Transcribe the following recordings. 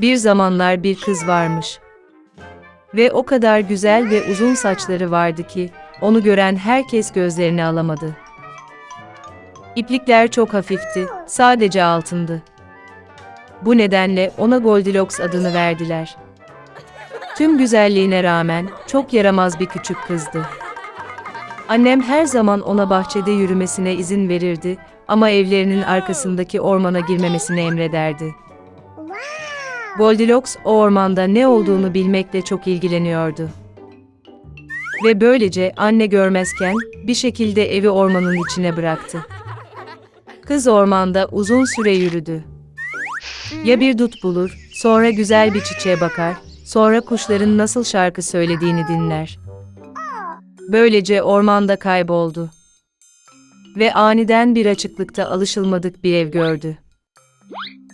Bir zamanlar bir kız varmış. Ve o kadar güzel ve uzun saçları vardı ki, onu gören herkes gözlerini alamadı. İplikler çok hafifti, sadece altındı. Bu nedenle ona Goldilocks adını verdiler. Tüm güzelliğine rağmen çok yaramaz bir küçük kızdı. Annem her zaman ona bahçede yürümesine izin verirdi ama evlerinin arkasındaki ormana girmemesini emrederdi. Goldilocks o ormanda ne olduğunu bilmekle çok ilgileniyordu. Ve böylece anne görmezken bir şekilde evi ormanın içine bıraktı. Kız ormanda uzun süre yürüdü. Ya bir dut bulur, sonra güzel bir çiçeğe bakar, sonra kuşların nasıl şarkı söylediğini dinler. Böylece ormanda kayboldu. Ve aniden bir açıklıkta alışılmadık bir ev gördü.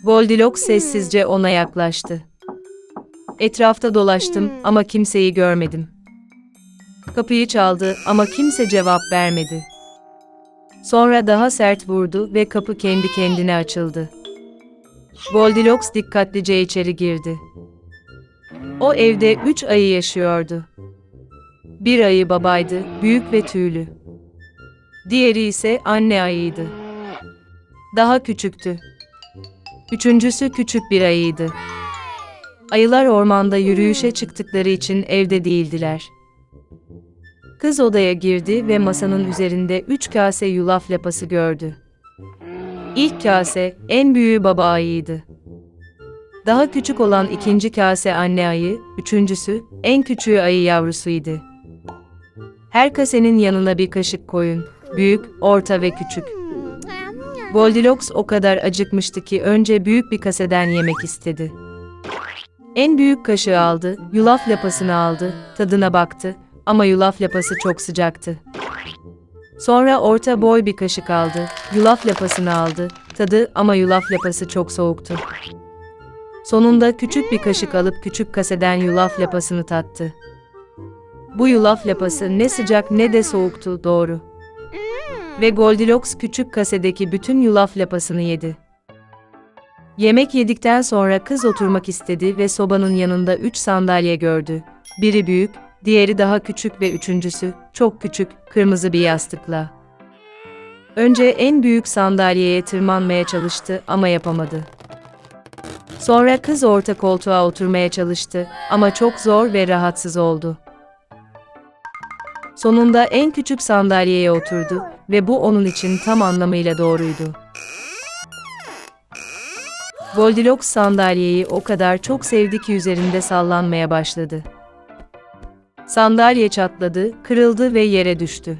Goldilocks sessizce ona yaklaştı. Etrafta dolaştım ama kimseyi görmedim. Kapıyı çaldı ama kimse cevap vermedi. Sonra daha sert vurdu ve kapı kendi kendine açıldı. Goldilocks dikkatlice içeri girdi. O evde üç ayı yaşıyordu. Bir ayı babaydı, büyük ve tüylü. Diğeri ise anne ayıydı. Daha küçüktü. Üçüncüsü küçük bir ayıydı. Ayılar ormanda yürüyüşe çıktıkları için evde değildiler. Kız odaya girdi ve masanın üzerinde üç kase yulaf lapası gördü. İlk kase, en büyüğü baba ayıydı. Daha küçük olan ikinci kase anne ayı, üçüncüsü, en küçüğü ayı yavrusuydu. Her kasenin yanına bir kaşık koyun, büyük, orta ve küçük. Goldilocks o kadar acıkmıştı ki önce büyük bir kaseden yemek istedi. En büyük kaşığı aldı, yulaf lapasını aldı, tadına baktı ama yulaf lapası çok sıcaktı. Sonra orta boy bir kaşık aldı, yulaf lapasını aldı, tadı ama yulaf lapası çok soğuktu. Sonunda küçük bir kaşık alıp küçük kaseden yulaf lapasını tattı. Bu yulaf lapası ne sıcak ne de soğuktu, doğru. Ve Goldilocks küçük kasedeki bütün yulaf lapasını yedi. Yemek yedikten sonra kız oturmak istedi ve sobanın yanında üç sandalye gördü. Biri büyük, diğeri daha küçük ve üçüncüsü, çok küçük, kırmızı bir yastıkla. Önce en büyük sandalyeye tırmanmaya çalıştı ama yapamadı. Sonra kız orta koltuğa oturmaya çalıştı ama çok zor ve rahatsız oldu. Sonunda en küçük sandalyeye oturdu ve bu onun için tam anlamıyla doğruydu. Goldilocks sandalyeyi o kadar çok sevdi ki üzerinde sallanmaya başladı. Sandalye çatladı, kırıldı ve yere düştü.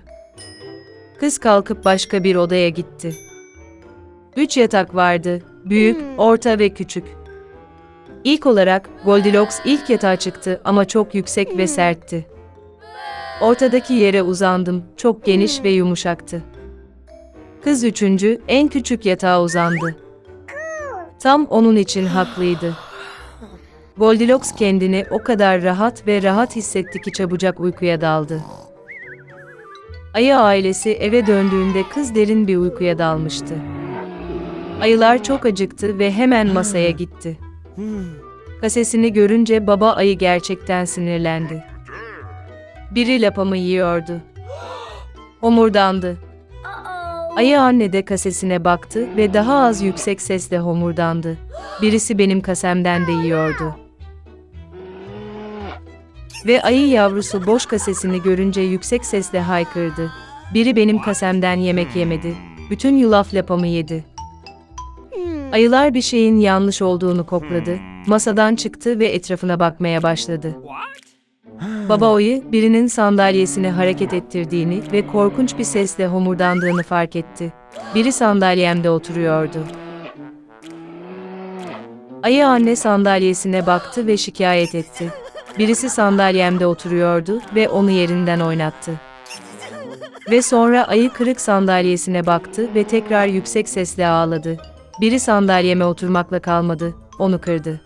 Kız kalkıp başka bir odaya gitti. Üç yatak vardı, büyük, orta ve küçük. İlk olarak Goldilocks ilk yatağa çıktı ama çok yüksek ve sertti. Ortadaki yere uzandım, çok geniş ve yumuşaktı. Kız üçüncü, en küçük yatağa uzandı. Tam onun için haklıydı. Goldilocks kendini o kadar rahat ve rahat hissetti ki çabucak uykuya daldı. Ayı ailesi eve döndüğünde kız derin bir uykuya dalmıştı. Ayılar çok acıktı ve hemen masaya gitti. Kasesini görünce baba ayı gerçekten sinirlendi. Biri lapamı yiyordu. Homurdandı. Ayı anne de kasesine baktı ve daha az yüksek sesle homurdandı. Birisi benim kasemden de yiyordu. Ve ayı yavrusu boş kasesini görünce yüksek sesle haykırdı. Biri benim kasemden yemek yemedi. Bütün yulaf lapamı yedi. Ayılar bir şeyin yanlış olduğunu kokladı. Masadan çıktı ve etrafına bakmaya başladı. Baba ayı birinin sandalyesini hareket ettirdiğini ve korkunç bir sesle homurdandığını fark etti. Biri sandalyemde oturuyordu. Ayı anne sandalyesine baktı ve şikayet etti. Birisi sandalyemde oturuyordu ve onu yerinden oynattı. Ve sonra ayı kırık sandalyesine baktı ve tekrar yüksek sesle ağladı. Biri sandalyeme oturmakla kalmadı, onu kırdı.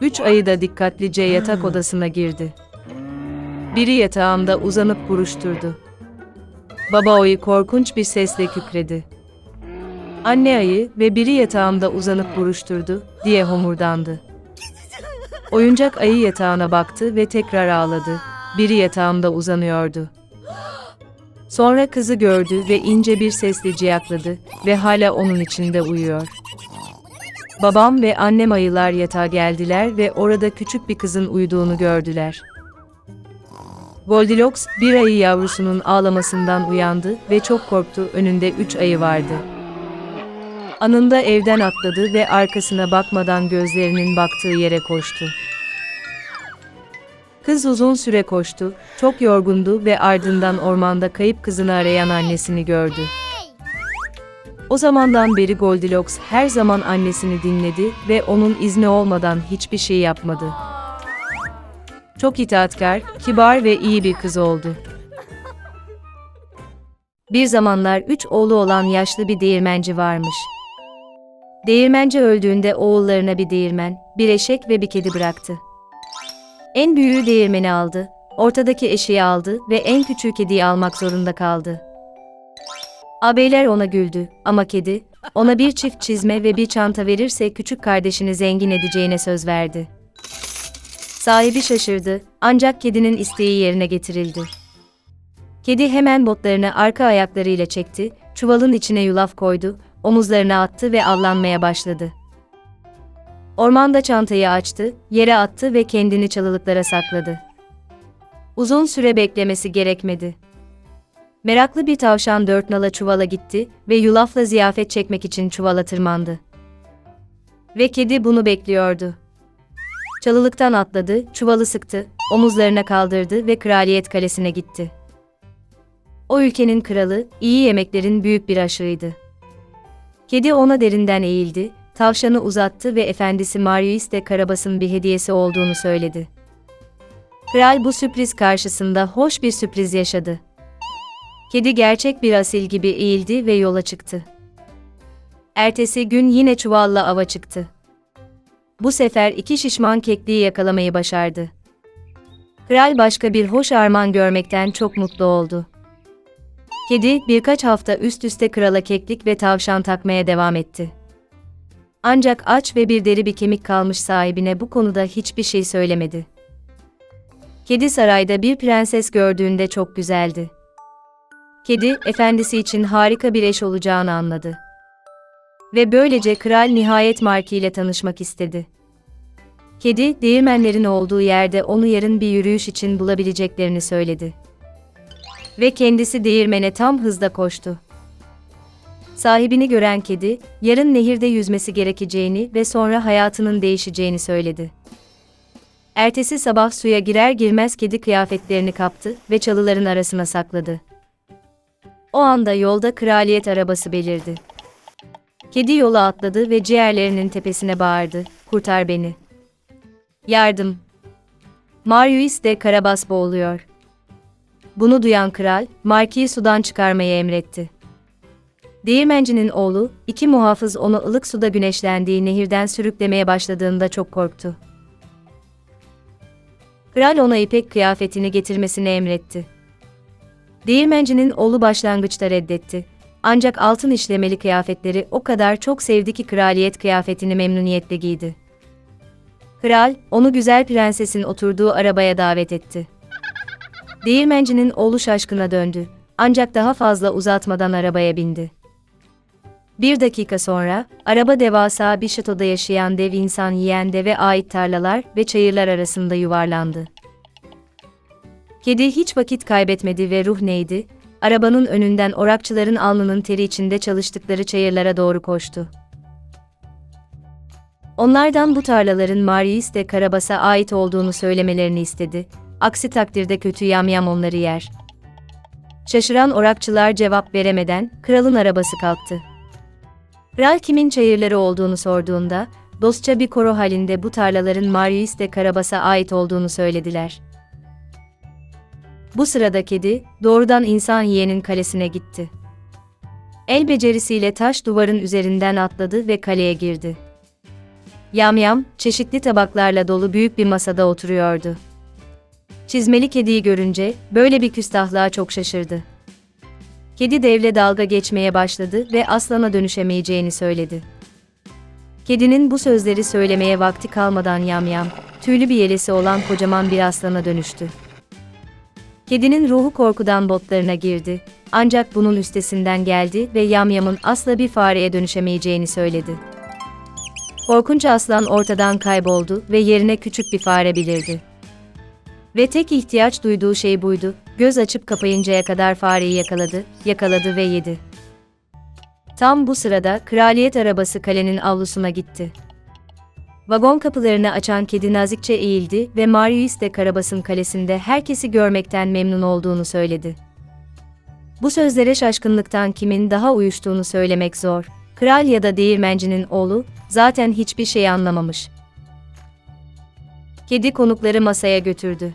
Üç ayı da dikkatlice yatak odasına girdi. Biri yatağımda uzanıp buruşturdu. Baba ayı korkunç bir sesle kükredi. Anne ayı ve biri yatağımda uzanıp buruşturdu diye homurdandı. Oyuncak ayı yatağına baktı ve tekrar ağladı. Biri yatağımda uzanıyordu. Sonra kızı gördü ve ince bir sesle ciyakladı ve hala onun içinde uyuyor. Babam ve annem ayılar yatağa geldiler ve orada küçük bir kızın uyuduğunu gördüler. Goldilocks bir ayı yavrusunun ağlamasından uyandı ve çok korktu önünde üç ayı vardı. Anında evden atladı ve arkasına bakmadan gözlerinin baktığı yere koştu. Kız uzun süre koştu, çok yorgundu ve ardından ormanda kayıp kızını arayan annesini gördü. O zamandan beri Goldilocks her zaman annesini dinledi ve onun izni olmadan hiçbir şey yapmadı. Çok itaatkar, kibar ve iyi bir kız oldu. Bir zamanlar üç oğlu olan yaşlı bir değirmenci varmış. Değirmenci öldüğünde oğullarına bir değirmen, bir eşek ve bir kedi bıraktı. En büyüğü değirmeni aldı, ortadaki eşeği aldı ve en küçüğü kediyi almak zorunda kaldı. Ağabeyler ona güldü ama kedi, ona bir çift çizme ve bir çanta verirse küçük kardeşini zengin edeceğine söz verdi. Sahibi şaşırdı ancak kedinin isteği yerine getirildi. Kedi hemen botlarını arka ayaklarıyla çekti, çuvalın içine yulaf koydu, omuzlarına attı ve avlanmaya başladı. Ormanda çantayı açtı, yere attı ve kendini çalılıklara sakladı. Uzun süre beklemesi gerekmedi. Meraklı bir tavşan dört nala çuvala gitti ve yulafla ziyafet çekmek için çuvala tırmandı. Ve kedi bunu bekliyordu. Çalılıktan atladı, çuvalı sıktı, omuzlarına kaldırdı ve kraliyet kalesine gitti. O ülkenin kralı, iyi yemeklerin büyük bir aşığıydı. Kedi ona derinden eğildi, tavşanı uzattı ve efendisi Marius de Karabas'ın bir hediyesi olduğunu söyledi. Kral bu sürpriz karşısında hoş bir sürpriz yaşadı. Kedi gerçek bir asil gibi eğildi ve yola çıktı. Ertesi gün yine çuvalla ava çıktı. Bu sefer iki şişman kekliği yakalamayı başardı. Kral başka bir hoş armağan görmekten çok mutlu oldu. Kedi birkaç hafta üst üste krala keklik ve tavşan takmaya devam etti. Ancak aç ve bir deri bir kemik kalmış sahibine bu konuda hiçbir şey söylemedi. Kedi sarayda bir prenses gördüğünde çok güzeldi. Kedi, efendisi için harika bir eş olacağını anladı. Ve böylece kral nihayet Marki ile tanışmak istedi. Kedi, değirmenlerin olduğu yerde onu yarın bir yürüyüş için bulabileceklerini söyledi. Ve kendisi değirmene tam hızda koştu. Sahibini gören kedi, yarın nehirde yüzmesi gerekeceğini ve sonra hayatının değişeceğini söyledi. Ertesi sabah suya girer girmez kedi kıyafetlerini kaptı ve çalıların arasına sakladı. O anda yolda kraliyet arabası belirdi. Kedi yola atladı ve ciğerlerinin tepesine bağırdı, kurtar beni. Yardım. Marius de Karabas boğuluyor. Bunu duyan kral, Marki'yi sudan çıkarmayı emretti. Değirmencinin oğlu, iki muhafız onu ılık suda güneşlendiği nehirden sürüklemeye başladığında çok korktu. Kral ona ipek kıyafetini getirmesini emretti. Değirmencinin oğlu başlangıçta reddetti. Ancak altın işlemeli kıyafetleri o kadar çok sevdi ki kraliyet kıyafetini memnuniyetle giydi. Kral, onu güzel prensesin oturduğu arabaya davet etti. Değirmencinin oğlu şaşkına döndü. Ancak daha fazla uzatmadan arabaya bindi. Bir dakika sonra, araba devasa bir şatoda yaşayan dev insan yiyen deve ait tarlalar ve çayırlar arasında yuvarlandı. Kedi hiç vakit kaybetmedi ve ruh neydi, arabanın önünden orakçıların alnının teri içinde çalıştıkları çayırlara doğru koştu. Onlardan bu tarlaların Marius de Karabas'a ait olduğunu söylemelerini istedi. Aksi takdirde kötü yamyam onları yer. Şaşıran orakçılar cevap veremeden kralın arabası kalktı. Kral kimin çayırları olduğunu sorduğunda, dostça bir koro halinde bu tarlaların Marius de Karabas'a ait olduğunu söylediler. Bu sırada kedi, doğrudan insan yiyenin kalesine gitti. El becerisiyle taş duvarın üzerinden atladı ve kaleye girdi. Yamyam, çeşitli tabaklarla dolu büyük bir masada oturuyordu. Çizmeli kediyi görünce, böyle bir küstahlığa çok şaşırdı. Kedi devle dalga geçmeye başladı ve aslana dönüşemeyeceğini söyledi. Kedinin bu sözleri söylemeye vakti kalmadan yamyam, tüylü bir yelesi olan kocaman bir aslana dönüştü. Kedinin ruhu korkudan botlarına girdi. Ancak bunun üstesinden geldi ve Yamyam'ın asla bir fareye dönüşemeyeceğini söyledi. Korkunç aslan ortadan kayboldu ve yerine küçük bir fare belirdi. Ve tek ihtiyaç duyduğu şey buydu. Göz açıp kapayıncaya kadar fareyi yakaladı, yakaladı ve yedi. Tam bu sırada kraliyet arabası kalenin avlusuna gitti. Vagon kapılarını açan kedi nazikçe eğildi ve Marius de Karabas'ın kalesinde herkesi görmekten memnun olduğunu söyledi. Bu sözlere şaşkınlıktan kimin daha uyuştuğunu söylemek zor. Kral ya da değirmencinin oğlu zaten hiçbir şey anlamamış. Kedi konukları masaya götürdü.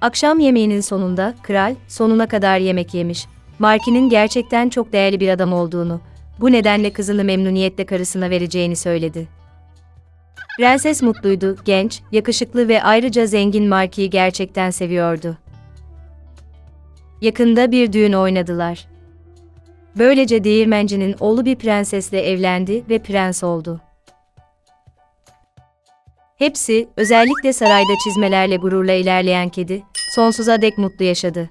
Akşam yemeğinin sonunda kral sonuna kadar yemek yemiş. Markin'in gerçekten çok değerli bir adam olduğunu, bu nedenle kızını memnuniyetle karısına vereceğini söyledi. Prenses mutluydu, genç, yakışıklı ve ayrıca zengin Marki'yi gerçekten seviyordu. Yakında bir düğün oynadılar. Böylece değirmencinin oğlu bir prensesle evlendi ve prens oldu. Hepsi, özellikle sarayda çizmelerle gururla ilerleyen kedi, sonsuza dek mutlu yaşadı.